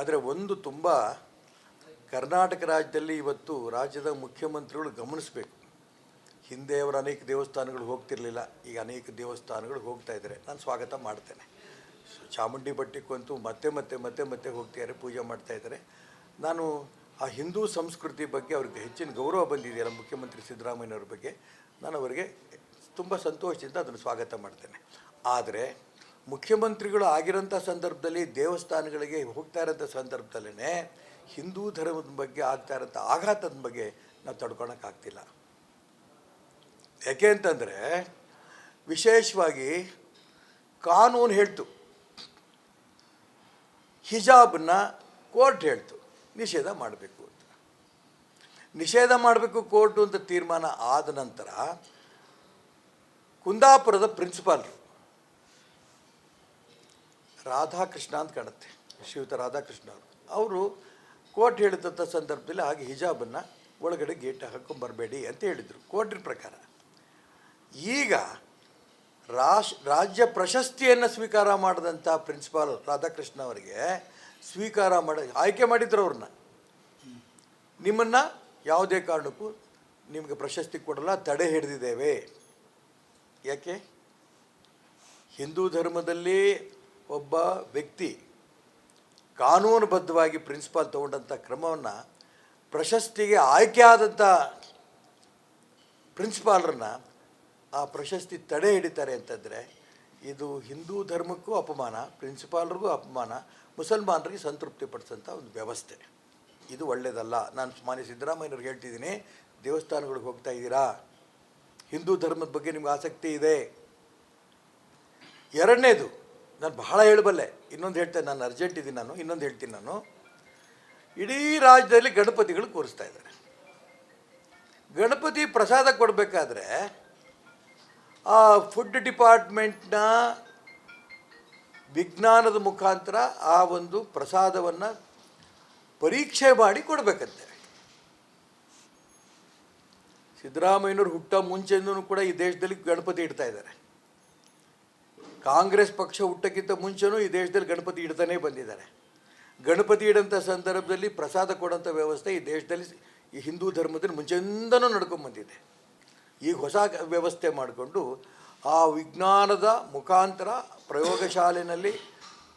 ಆದರೆ ಒಂದು ತುಂಬ ಕರ್ನಾಟಕ ರಾಜ್ಯದಲ್ಲಿ ಇವತ್ತು ರಾಜ್ಯದ ಮುಖ್ಯಮಂತ್ರಿಗಳು ಗಮನಿಸಬೇಕು. ಹಿಂದೆ ಅವರು ಅನೇಕ ದೇವಸ್ಥಾನಗಳು ಹೋಗ್ತಿರಲಿಲ್ಲ, ಈಗ ಅನೇಕ ದೇವಸ್ಥಾನಗಳು ಹೋಗ್ತಾ ಇದ್ದಾರೆ. ನಾನು ಸ್ವಾಗತ ಮಾಡ್ತೇನೆ. ಚಾಮುಂಡಿ ಬೆಟ್ಟಕ್ಕಂತೂ ಮತ್ತೆ ಮತ್ತೆ ಮತ್ತೆ ಮತ್ತೆ ಹೋಗ್ತಿದ್ದಾರೆ, ಪೂಜೆ ಮಾಡ್ತಾ ಇದ್ದಾರೆ. ನಾನು ಆ ಹಿಂದೂ ಸಂಸ್ಕೃತಿ ಬಗ್ಗೆ ಅವ್ರಿಗೆ ಹೆಚ್ಚಿನ ಗೌರವ ಬಂದಿದೆಯಲ್ಲ ಮುಖ್ಯಮಂತ್ರಿ ಸಿದ್ದರಾಮಯ್ಯನವ್ರ ಬಗ್ಗೆ, ನಾನು ಅವರಿಗೆ ತುಂಬ ಸಂತೋಷದಿಂದ ಅದನ್ನು ಸ್ವಾಗತ ಮಾಡ್ತೇನೆ. ಆದರೆ ಮುಖ್ಯಮಂತ್ರಿಗಳು ಆಗಿರೋಂಥ ಸಂದರ್ಭದಲ್ಲಿ ದೇವಸ್ಥಾನಗಳಿಗೆ ಹೋಗ್ತಾ ಇರೋಂಥ ಸಂದರ್ಭದಲ್ಲೇ ಹಿಂದೂ ಧರ್ಮದ ಬಗ್ಗೆ ಆಗ್ತಾ ಇರೋಂಥ ಆಘಾತದ ಬಗ್ಗೆ ನಾವು ತಡ್ಕೊಳಕ್ಕಾಗ್ತಿಲ್ಲ ಯಾಕೆ ಅಂತಂದರೆ ವಿಶೇಷವಾಗಿ ಕಾನೂನು ಹೇಳ್ತು. ಹಿಜಾಬನ್ನ ಕೋರ್ಟ್ ಹೇಳ್ತು. ನಿಷೇಧ ಮಾಡಬೇಕು ಅಂತ. ನಿಷೇಧ ಮಾಡಬೇಕು ಕೋರ್ಟು ಅಂತ ತೀರ್ಮಾನ ಆದ ನಂತರ ಕುಂದಾಪುರದ ಪ್ರಿನ್ಸಿಪಾಲ್ರು ರಾಧಾಕೃಷ್ಣ ಅಂತ ಕಾಣುತ್ತೆ, ಶ್ರೀಯುತ ರಾಧಾಕೃಷ್ಣ ಅವರು. ಅವರು ಕೋರ್ಟ್ ಹೇಳಿದಂಥ ಸಂದರ್ಭದಲ್ಲಿ ಹಾಗೆ ಹಿಜಾಬನ್ನು ಒಳಗಡೆ ಗೇಟ್ ಹಾಕೊಂಬರಬೇಡಿ ಅಂತ ಹೇಳಿದರು ಕೋರ್ಟಿನ ಪ್ರಕಾರ. ಈಗ ರಾಶ್, ರಾಜ್ಯ ಪ್ರಶಸ್ತಿಯನ್ನು ಸ್ವೀಕಾರ ಮಾಡಿದಂಥ ಪ್ರಿನ್ಸಿಪಾಲ್ ರಾಧಾಕೃಷ್ಣ ಅವರಿಗೆ ಸ್ವೀಕಾರ ಮಾಡಿ, ಆಯ್ಕೆ ಮಾಡಿದ್ರು ಅವ್ರನ್ನ. ನಿಮ್ಮನ್ನು ಯಾವುದೇ ಕಾರಣಕ್ಕೂ ನಿಮಗೆ ಪ್ರಶಸ್ತಿ ಕೊಡಲ್ಲ, ತಡೆ ಹಿಡಿದಿದ್ದೇವೆ. ಯಾಕೆ? ಹಿಂದೂ ಧರ್ಮದಲ್ಲಿ ಒಬ್ಬ ವ್ಯಕ್ತಿ ಕಾನೂನುಬದ್ಧವಾಗಿ ಪ್ರಿನ್ಸಿಪಾಲ್ ತಗೊಂಡಂಥ ಕ್ರಮವನ್ನು ಪ್ರಶಸ್ತಿಗೆ ಆಯ್ಕೆ ಆದಂಥ ಪ್ರಿನ್ಸಿಪಾಲ್ರನ್ನ ಆ ಪ್ರಶಸ್ತಿ ತಡೆ ಹಿಡಿತಾರೆ ಅಂತಂದರೆ ಇದು ಹಿಂದೂ ಧರ್ಮಕ್ಕೂ ಅಪಮಾನ ಪ್ರಿನ್ಸಿಪಾಲ್ರಿಗೂ ಅಪಮಾನ, ಮುಸಲ್ಮಾನರಿಗೆ ಸಂತೃಪ್ತಿ ಪಡಿಸೋಂಥ ಒಂದು ವ್ಯವಸ್ಥೆ. ಇದು ಒಳ್ಳೆಯದಲ್ಲ ನಾನು ಮಾನ್ಯ ಸಿದ್ದರಾಮಯ್ಯವ್ರಿಗೆ ಹೇಳ್ತಿದ್ದೀನಿ, ದೇವಸ್ಥಾನಗಳಿಗೆ ಹೋಗ್ತಾ ಇದ್ದೀರಾ? ಹಿಂದೂ ಧರ್ಮದ ಬಗ್ಗೆ ನಿಮ್ಗೆ ಆಸಕ್ತಿ ಇದೆ. ಎರಡನೇದು ನಾನು ಬಹಳ ಹೇಳಬಲ್ಲೆ. ಇನ್ನೊಂದು ಹೇಳ್ತೇನೆ, ನಾನು ಅರ್ಜೆಂಟ್ ಇದ್ದೀನಿ ನಾನು, ಇನ್ನೊಂದು ಹೇಳ್ತೀನಿ ನಾನು. ಇಡೀ ರಾಜ್ಯದಲ್ಲಿ ಗಣಪತಿಗಳು ಕೂರಿಸ್ತಾ ಇದ್ದಾರೆ. ಗಣಪತಿ ಪ್ರಸಾದ ಕೊಡಬೇಕಾದ್ರೆ ಆ ಫುಡ್ ಡಿಪಾರ್ಟ್ಮೆಂಟ್ನ ವಿಜ್ಞಾನದ ಮುಖಾಂತರ ಆ ಒಂದು ಪ್ರಸಾದವನ್ನು ಪರೀಕ್ಷೆ ಮಾಡಿ ಕೊಡಬೇಕಂತೆ. ಸಿದ್ದರಾಮಯ್ಯನವ್ರು ಹುಟ್ಟ ಮುಂಚೆನೂ ಕೂಡ ಈ ದೇಶದಲ್ಲಿ ಗಣಪತಿ ಇಡ್ತಾ ಇದ್ದಾರೆ. ಕಾಂಗ್ರೆಸ್ ಪಕ್ಷ ಹುಟ್ಟಕ್ಕಿಂತ ಮುಂಚೆನೂ ಈ ದೇಶದಲ್ಲಿ ಗಣಪತಿ ಇಡ್ತಾನೇ ಬಂದಿದ್ದಾರೆ. ಗಣಪತಿ ಇಡೋಂಥ ಸಂದರ್ಭದಲ್ಲಿ ಪ್ರಸಾದ ಕೊಡೋಂಥ ವ್ಯವಸ್ಥೆ ಈ ದೇಶದಲ್ಲಿ ಈ ಹಿಂದೂ ಧರ್ಮದಲ್ಲಿ ಮುಂಚೆಯಿಂದನೂ ನಡ್ಕೊಂಬಂದಿದೆ ಈಗ ಹೊಸ ವ್ಯವಸ್ಥೆ ಮಾಡಿಕೊಂಡು ಆ ವಿಜ್ಞಾನದ ಮುಖಾಂತರ ಪ್ರಯೋಗಶಾಲೆಯಲ್ಲಿ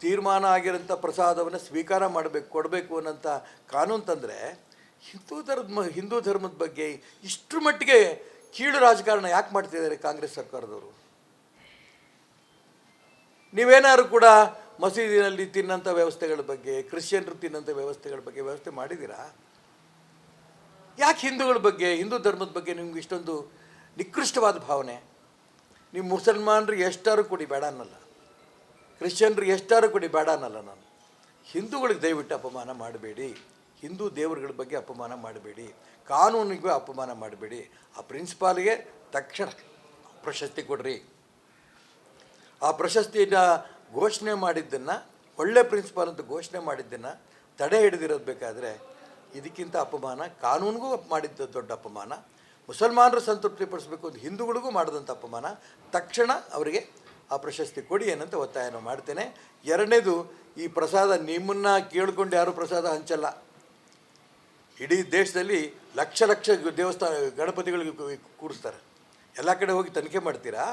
ತೀರ್ಮಾನ ಆಗಿರೋಂಥ ಪ್ರಸಾದವನ್ನು ಸ್ವೀಕಾರ ಮಾಡಬೇಕು, ಕೊಡಬೇಕು ಅನ್ನೋಂಥ ಕಾನೂನು ತಂದರೆ ಹಿಂದೂ ಧರ್ಮ, ಹಿಂದೂ ಧರ್ಮದ ಬಗ್ಗೆ ಇಷ್ಟರ ಮಟ್ಟಿಗೆ ಕೀಳು ರಾಜಕಾರಣ ಯಾಕೆ ಮಾಡ್ತಿದ್ದಾರೆ ಕಾಂಗ್ರೆಸ್ ಸರ್ಕಾರದವರು? ನೀವೇನಾದ್ರು ಕೂಡ ಮಸೀದಿನಲ್ಲಿ ತಿನ್ನಂಥ ವ್ಯವಸ್ಥೆಗಳ ಬಗ್ಗೆ, ಕ್ರಿಶ್ಚಿಯನ್ರು ತಿನ್ನಂಥ ವ್ಯವಸ್ಥೆಗಳ ಬಗ್ಗೆ ವ್ಯವಸ್ಥೆ ಮಾಡಿದ್ದೀರಾ? ಯಾಕೆ ಹಿಂದೂಗಳ ಬಗ್ಗೆ, ಹಿಂದೂ ಧರ್ಮದ ಬಗ್ಗೆ ನಿಮ್ಗೆ ಇಷ್ಟೊಂದು ನಿಕೃಷ್ಟವಾದ ಭಾವನೆ? ನೀವು ಮುಸಲ್ಮಾನರು ಎಷ್ಟಾರು ಕೊಡಿ, ಬೇಡ ಅನ್ನಲ್ಲ. ಕ್ರಿಶ್ಚಿಯನ್ರು ಎಷ್ಟಾರು ಕೊಡಿ, ಬೇಡ ಅನ್ನಲ್ಲ ನಾನು. ಹಿಂದೂಗಳಿಗೆ ದಯವಿಟ್ಟು ಅಪಮಾನ ಮಾಡಬೇಡಿ. ಹಿಂದೂ ದೇವರುಗಳ ಬಗ್ಗೆ ಅಪಮಾನ ಮಾಡಬೇಡಿ. ಕಾನೂನಿಗೂ ಅಪಮಾನ ಮಾಡಬೇಡಿ. ಆ ಪ್ರಿನ್ಸಿಪಾಲ್ಗೆ ತಕ್ಷಣ ಪ್ರಶಸ್ತಿ ಕೊಡ್ರಿ. ಆ ಪ್ರಶಸ್ತಿನ ಘೋಷಣೆ ಮಾಡಿದ್ದನ್ನು, ಒಳ್ಳೆ ಪ್ರಿನ್ಸಿಪಾಲ್ ಅಂತ ಘೋಷಣೆ ಮಾಡಿದ್ದನ್ನು ತಡೆ ಹಿಡಿದಿರೋದು ಬೇಕಾದರೆ ಇದಕ್ಕಿಂತ ಅಪಮಾನ, ಕಾನೂನಿಗೂ ಮಾಡಿದ್ದ ದೊಡ್ಡ ಅಪಮಾನ, ಮುಸಲ್ಮಾನರು ಸಂತೃಪ್ತಿ ಪಡಿಸಬೇಕು ಅಂತ ಹಿಂದೂಗಳಿಗೂ ಮಾಡಿದಂಥ ಅಪಮಾನ, ತಕ್ಷಣ ಅವರಿಗೆ ಆ ಪ್ರಶಸ್ತಿ ಕೊಡಿ ಏನಂತ ಒತ್ತಾಯನ ಮಾಡ್ತೇನೆ. ಎರಡನೇದು, ಈ ಪ್ರಸಾದ ನಿಮ್ಮನ್ನು ಕೇಳ್ಕೊಂಡು ಯಾರೂ ಪ್ರಸಾದ ಹಂಚಲ್ಲ. ಇಡೀ ದೇಶದಲ್ಲಿ ಲಕ್ಷ ಲಕ್ಷ ದೇವಸ್ಥಾನ, ಗಣಪತಿಗಳಿಗೆ ಕೂರಿಸ್ತಾರೆ. ಎಲ್ಲ ಕಡೆ ಹೋಗಿ ತನಿಖೆ ಮಾಡ್ತೀರಾ?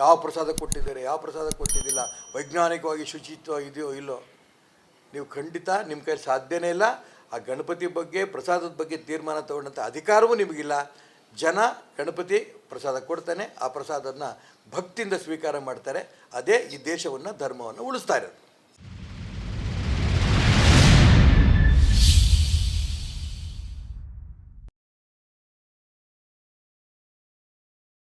ಯಾವ ಪ್ರಸಾದ ಕೊಟ್ಟಿದ್ದಾರೆ, ಯಾವ ಪ್ರಸಾದ ಕೊಟ್ಟಿದ್ದಿಲ್ಲ, ವೈಜ್ಞಾನಿಕವಾಗಿ ಶುಚಿತ್ವ ಇದೆಯೋ ಇಲ್ಲೋ, ನೀವು ಖಂಡಿತ ನಿಮ್ಮ ಕೈ ಸಾಧ್ಯನೇ ಇಲ್ಲ. ಆ ಗಣಪತಿ ಬಗ್ಗೆ, ಪ್ರಸಾದದ ಬಗ್ಗೆ ತೀರ್ಮಾನ ತಗೊಂಡಂಥ ಅಧಿಕಾರವೂ ನಿಮಗಿಲ್ಲ. ಜನ ಗಣಪತಿ ಪ್ರಸಾದ ಕೊಡ್ತಾನೆ, ಆ ಪ್ರಸಾದನ ಭಕ್ತಿಯಿಂದ ಸ್ವೀಕಾರ ಮಾಡ್ತಾರೆ. ಅದೇ ಈ ದೇಶವನ್ನು ಧರ್ಮವನ್ನು ಉಳಿಸ್ತಾ ಇರೋದು.